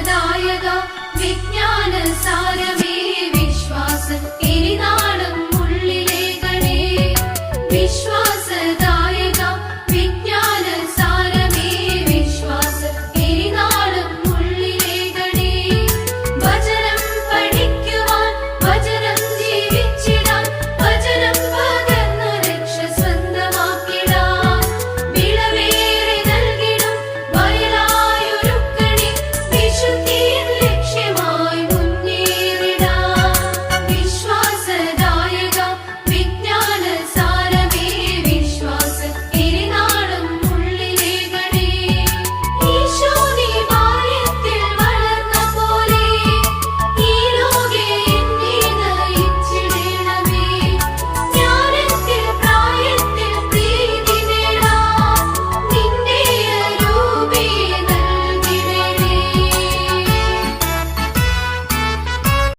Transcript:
വിജ്ഞാനദായക വിജ്ഞാന സാരമേ വിശ്വാസം ഇനി നാളും ഉള്ളിലേക്കണേ വിശ്വാസം